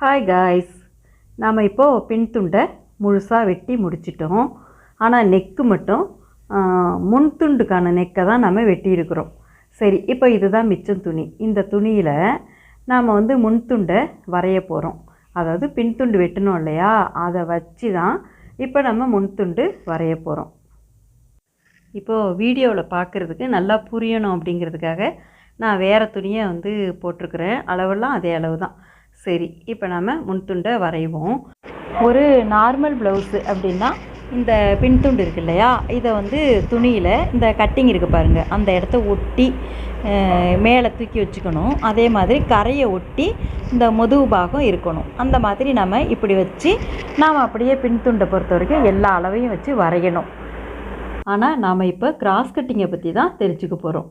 Hi guys நாம் இப்போது பின் துண்டை முழுசாக வெட்டி முடிச்சிட்டோம். ஆனால் நெக்கு மட்டும் முன் துண்டுக்கான நெக்கை தான் நம்ம வெட்டியிருக்கிறோம் சரி இப்போ இதுதான் மிச்சம் துணி. இந்த துணியில் நாம் வந்து முன் துண்டை வரைய போகிறோம் அதாவது பின் துண்டு வெட்டணும் இல்லையா? அதை வச்சு தான் இப்போ நம்ம முன் துண்டு வரைய போகிறோம் இப்போது வீடியோவில் பார்க்குறதுக்கு நல்லா புரியணும் அப்படிங்கிறதுக்காக நான் வேறு துணியை வந்து போட்டிருக்கிறேன். அளவெல்லாம் அதே அளவு தான். சரி இப்போ நம்ம முன்துண்டை வரைவோம். ஒரு நார்மல் ப்ளவுஸு அப்படின்னா இந்த பின் துண்டு இருக்கு இல்லையா? இதை வந்து துணியில் இந்த கட்டிங் இருக்குது பாருங்கள் அந்த இடத்த ஒட்டி மேலே தூக்கி வச்சுக்கணும். அதே மாதிரி கரையை ஒட்டி இந்த முதுகு பாகம் இருக்கணும். அந்த மாதிரி நம்ம இப்படி வச்சு நாம் அப்படியே பின் துண்டை பொறுத்த வரைக்கும் எல்லா அளவையும் வச்சு வரையணும். ஆனால் நாம் இப்போ கிராஸ் கட்டிங்கை பற்றி தான் தெரிஞ்சுக்க போகிறோம்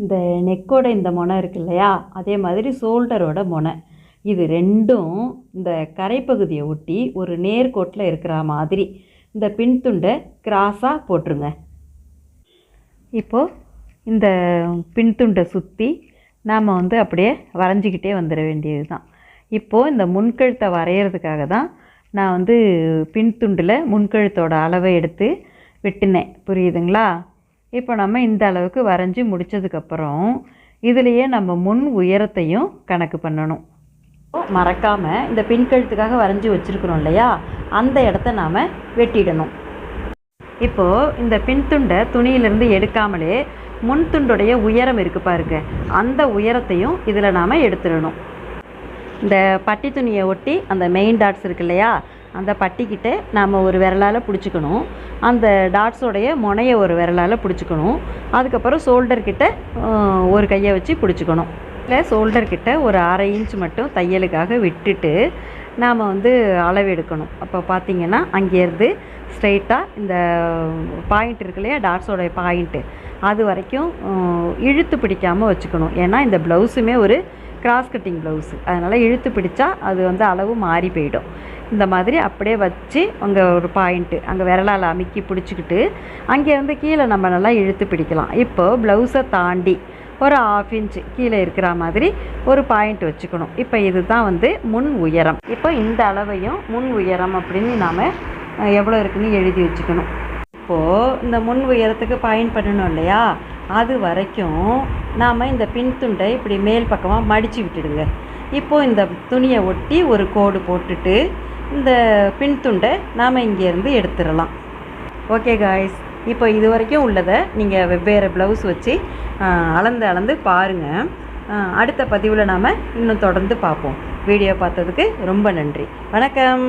இந்த நெக்கோட இந்த முனை இருக்கு இல்லையா? அதே மாதிரி ஷோல்டரோட முனை. இது ரெண்டும் இந்த கரைப்பகுதியை ஒட்டி ஒரு நேர்கோட்டில் இருக்கிற மாதிரி. இந்த பின் துண்டை கிராஸாக போட்டுருங்க. இப்போது இந்த பின் துண்டை சுற்றி நாம் வந்து அப்படியே வரைஞ்சிக்கிட்டே வந்துட வேண்டியது தான் இப்போது இந்த முன்கழுத்தை வரைகிறதுக்காக தான் நான் வந்து பின் துண்டில் முன்கழுத்தோட அளவை எடுத்து வெட்டினேன். புரியுதுங்களா? இப்போ நம்ம இந்த அளவுக்கு வரைஞ்சி முடித்ததுக்கப்புறம் இதுலேயே நம்ம முன் உயரத்தையும் கணக்கு பண்ணணும். மறக்காமல் இந்த பின்கழுத்துக்காக வரைஞ்சி வச்சுருக்குறோம் இல்லையா? அந்த இடத்த நாம் வெட்டிடணும். இப்போது இந்த பின் துண்டை துணியிலிருந்து எடுக்காமலே முன் துண்டுடைய உயரம் இருக்குது பாருங்க. அந்த உயரத்தையும் இதில் நாம் எடுத்துடணும். இந்த பட்டி துணியை ஒட்டி அந்த மெயின் டாட்ஸ் இருக்கு இல்லையா? அந்த பட்டிக்கிட்ட நாம் ஒரு விரலால் பிடிச்சிக்கணும். அந்த டாட்ஸோடைய முனையை ஒரு விரலால் பிடிச்சிக்கணும். அதுக்கப்புறம் ஷோல்டர்கிட்ட ஒரு கையை வச்சு பிடிச்சிக்கணும். இல்லை ஷோல்டர்கிட்ட ஒரு அரை இன்ச் மட்டும் தையலுக்காக விட்டுட்டு நாம் வந்து அளவு எடுக்கணும். அப்போ பார்த்தீங்கன்னா அங்கேருந்து ஸ்ட்ரைட்டாக இந்த பாயிண்ட் இருக்கு இல்லையா டாட்ஸோடைய பாயிண்ட்டு அது வரைக்கும் இழுத்து பிடிக்காமல் வச்சுக்கணும். ஏன்னா இந்த ப்ளவுஸுமே ஒரு கிராஸ் கட்டிங் ப்ளவுஸு அதனால் இழுத்து பிடிச்சா அது வந்து அளவு மாறி போயிடும். இந்த மாதிரி அப்படியே வச்சு அங்கே ஒரு பாயிண்ட்டு அங்கே விரலால் அமுக்கி பிடிச்சிக்கிட்டு அங்கேருந்து கீழே நம்ம நல்லா இழுத்து பிடிக்கலாம். இப்போது ப்ளவுஸை தாண்டி ஒரு ஆஃப் இன்ச் கீழே இருக்கிற மாதிரி ஒரு பாயிண்ட் வச்சுக்கணும். இப்போ இதுதான் வந்து முன் உயரம். இப்போ இந்த அளவையும் முன் உயரம் அப்படின்னு நாம் எவ்வளோ இருக்குன்னு எழுதி வச்சுக்கணும். இப்போது இந்த முன் உயரத்துக்கு பாயிண்ட் பண்ணணும் இல்லையா? அது வரைக்கும் நாம் இந்த பின் துண்டை இப்படி மேல் பக்கமாக மடித்து விட்டுடுங்க. இப்போது இந்த துணியை ஒட்டி ஒரு கோடு போட்டுட்டு இந்த பின் துண்டை நாம் இங்கேருந்து எடுத்துடலாம். ஓகே காய்ஸ் இப்போ இது வரைக்கும் உள்ளதை நீங்கள் வெவ்வேறு ப்ளவுஸ் வச்சு அளந்து அளந்து பாருங்கள் அடுத்த பதிவில் நாம் இன்னும் தொடர்ந்து பார்ப்போம். வீடியோ பார்த்ததுக்கு ரொம்ப நன்றி. வணக்கம்.